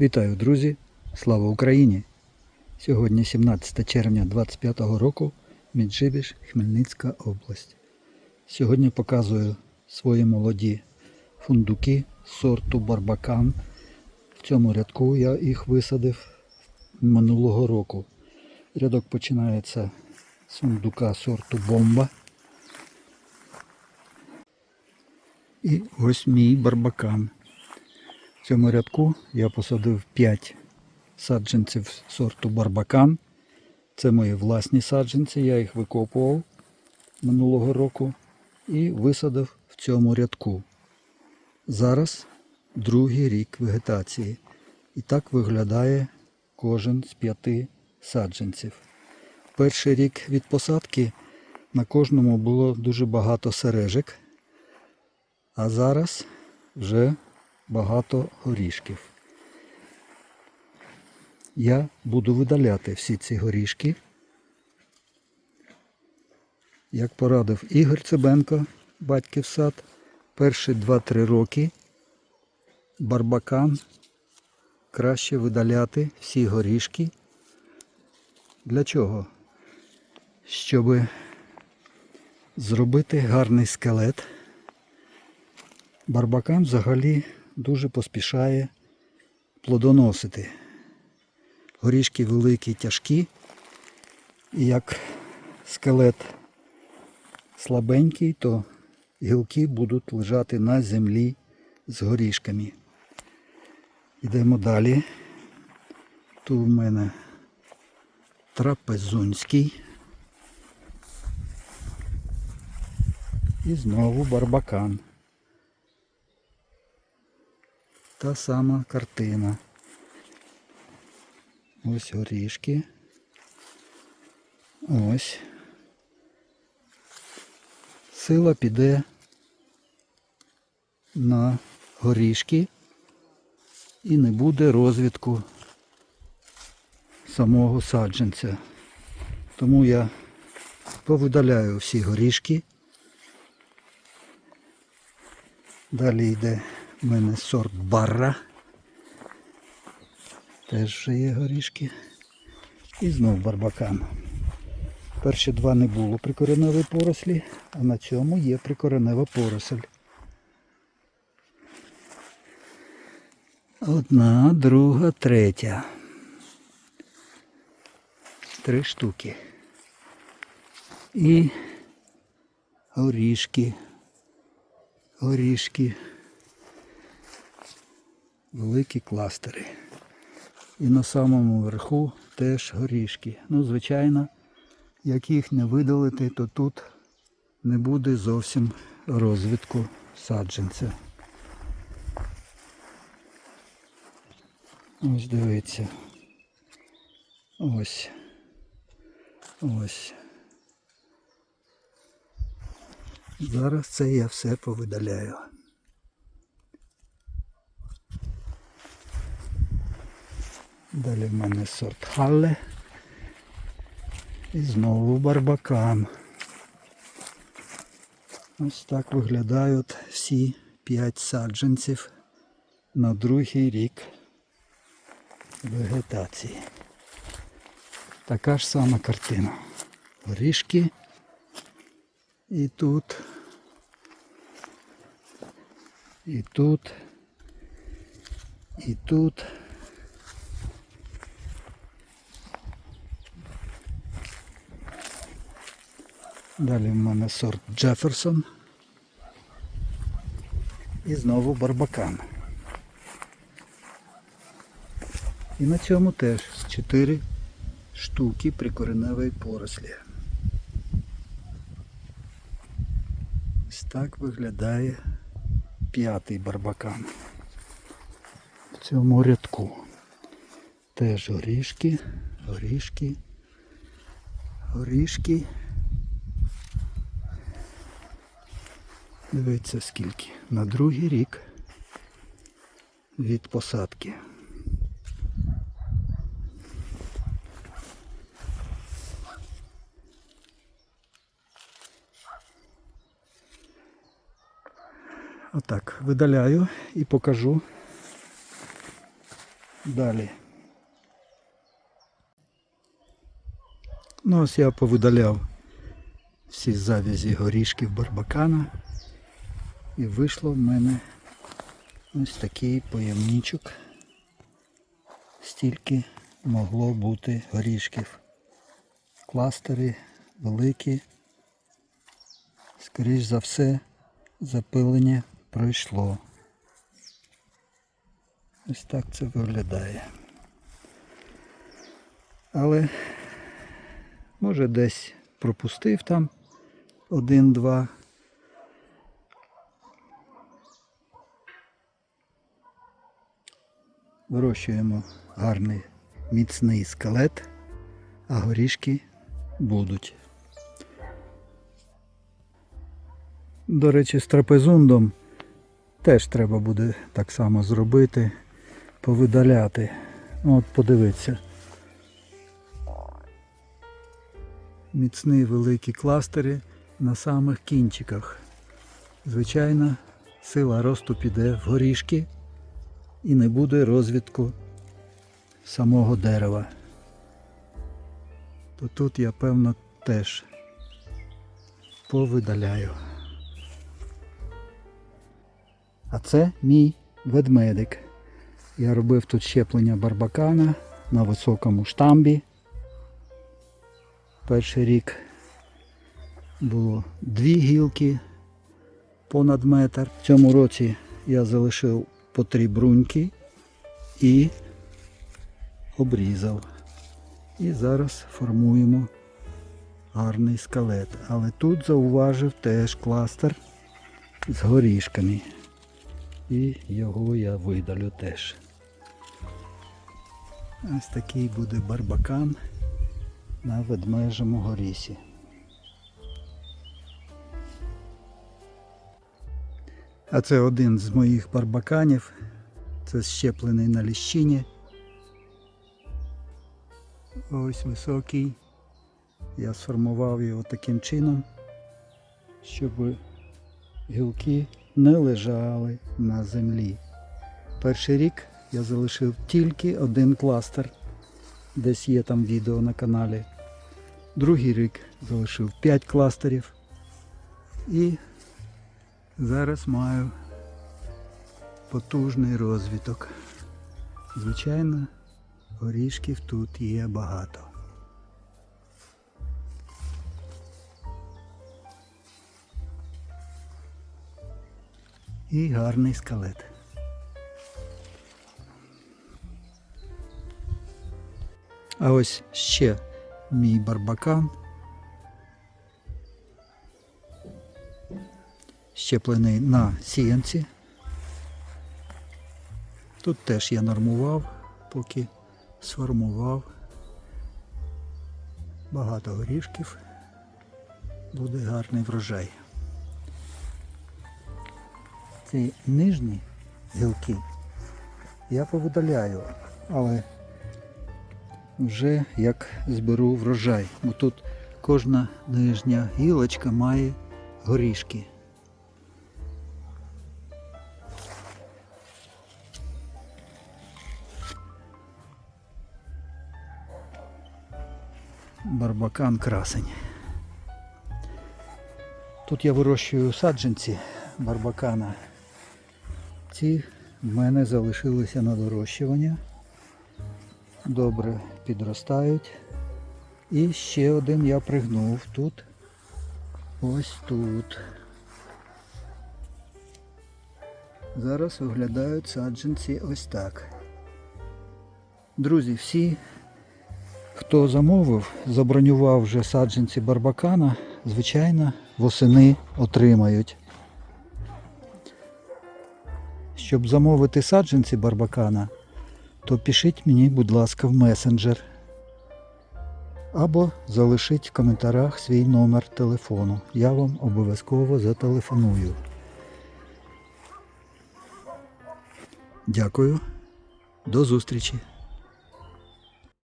Вітаю, друзі! Слава Україні! Сьогодні 17 червня 25 року, Мінджибіж, Хмельницька область. Сьогодні показую свої молоді фундуки сорту Барбакан. В цьому рядку я їх висадив минулого року. Рядок починається з фундука сорту Бомба. І ось мій барбакан. В цьому рядку я посадив 5 саджанців сорту Барбакан. Це мої власні саджанці, я їх викопував минулого року і висадив в цьому рядку. Зараз другий рік вегетації. І так виглядає кожен з п'яти саджанців. Перший рік від посадки на кожному було дуже багато сережок, а зараз вже багато горішків. Я буду видаляти всі ці горішки. Як порадив Ігор Цибенко, батьків сад, перші 2-3 роки барбакан краще видаляти всі горішки. Для чого? Щоб зробити гарний скелет. Барбакан взагалі дуже поспішає плодоносити. Горішки великі, тяжкі. І як скелет слабенький, то гілки будуть лежати на землі з горішками. Йдемо далі. Тут у мене трапезунський. І знову барбакан. Та сама картина. Ось горішки. Ось. Сила піде на горішки і не буде розвідку самого саджанця. Тому я повидаляю всі горішки. Далі йде в мене сорт барра. Теж вже є горішки. І знов барбакан. Перші два не було прикореневої порослі, а на цьому є прикоренева поросль. Одна, друга, третя. Три штуки. І горішки. Горішки. Великі кластери. І на самому верху теж горішки. Ну, звичайно, як їх не видалити, то тут не буде зовсім розвитку саджанця. Ось дивіться. Ось. Ось. Зараз це я все повидаляю. Далі в мене сорт Халле. І знову барбакан. Ось так виглядають всі п'ять саджанців на другий рік вегетації. Така ж сама картина. Горішки. І тут. І тут. І тут. Далі в мене сорт Джеферсон. І знову барбакан. І на цьому теж 4 штуки прикореневої порослі. Ось так виглядає п'ятий барбакан. В цьому рядку. Теж горішки, горішки, горішки. Дивіться скільки. На другий рік від посадки. Отак, видаляю і покажу, далі. Ну ось я повидаляв всі завязі горішків барбакана. І вийшло в мене ось такий поємничок. Стільки могло бути горішків. Кластери великі. Скоріш за все, запилення пройшло. Ось так це виглядає. Але може десь пропустив там один-два. Вирощуємо гарний міцний скелет, а горішки будуть. До речі, з трапезундом теж треба буде так само зробити, повидаляти. Ну, От подивіться. Міцні великі кластери на самих кінчиках. Звичайно, сила росту піде в горішки і не буде розвитку самого дерева. То тут я певно теж повидаляю. А це мій ведмедик. Я робив тут щеплення барбакана на високому штамбі. Перший рік було дві гілки понад метр. В цьому році я залишив по три бруньки і обрізав. І зараз формуємо гарний скелет. Але тут зауважив теж кластер з горішками. І його я видалю теж. Ось такий буде барбакан на ведмежому горісі. А це один з моїх барбаканів. Це щеплений на ліщині. Ось високий. Я сформував його таким чином, щоб гілки не лежали на землі. Перший рік я залишив тільки один кластер. Десь є там відео на каналі. Другий рік залишив 5 кластерів. І зараз маю потужний розвиток. Звичайно, горішків тут є багато. І гарний скелет. А ось ще мій барбакан. Щеплений на сіянці. Тут теж я нормував, поки сформував. Багато горішків. Буде гарний врожай. Ці нижні гілки я повидаляю, але вже як зберу врожай, бо тут кожна нижня гілочка має горішки. Барбакан красень. Тут я вирощую саджанці барбакана. Ці в мене залишилися на дорощування. Добре підростають. І ще один я пригнув тут. Ось тут. Зараз виглядають саджанці ось так. Друзі, всі, хто замовив, забронював вже саджанці барбакана, звичайно, восени отримають. Щоб замовити саджанці барбакана, то пишіть мені, будь ласка, в месенджер. Або залишіть в коментарях свій номер телефону. Я вам обов'язково зателефоную. Дякую. До зустрічі.